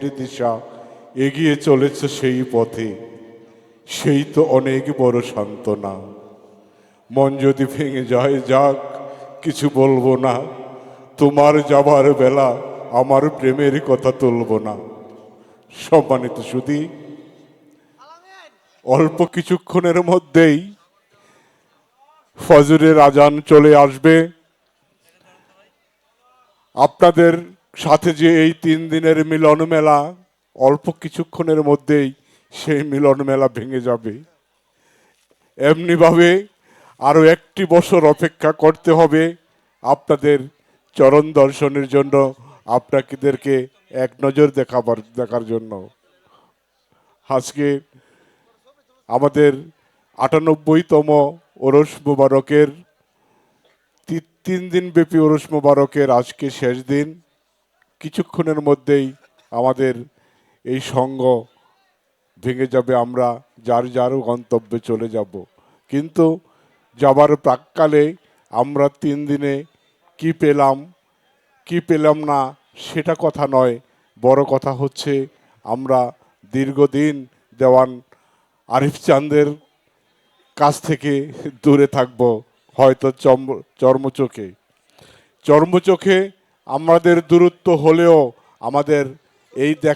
দিশা এগিয়ে চলেছে সেই পথে। সেই তো অনেক বড় সান্ত্বনা। মন যদি ভেঙে যায়, যাক, কিছু বলব না। তোমার যাবার বেলা আমার প্রেমের কথা তুলব না। সম্মানিত সুদী অল্প কিছুক্ষণের মধ্যেই ফজরের আজান চলে আসবে। আপনাদের সাথে যে এই তিন দিনের মিলন মেলা অল্প কিছুক্ষণের মধ্যেই সেই মিলন মেলা ভেঙে যাবে। এমনিভাবে আরও একটি বছর অপেক্ষা করতে হবে আপনাদের চরণ দর্শনের জন্য, আপনাদেরকে এক নজর দেখাবার, দেখার জন্য। আজকে আমাদের আটানব্বইতম ওরস মুবারকের তিন দিন ব্যাপী ওরস মুবারকের আজকে শেষ দিন। কিছুক্ষণের মধ্যেই আমাদের এই সঙ্গ ভেঙে যাবে, আমরা যার যার গন্তব্যে চলে যাব। কিন্তু যাবার প্রাককালে আমরা তিন দিনে কি পেলাম কি পেলাম না, সেটা কথা নয়। বড় কথা হচ্ছে, আমরা দীর্ঘদিন দেওয়ান আরিফ চাঁদের কাছ থেকে দূরে থাকব, হয়তো চম- চর্মচোখে। চর্মচোখে আমাদের দূরত্ব হলেও আমাদের এই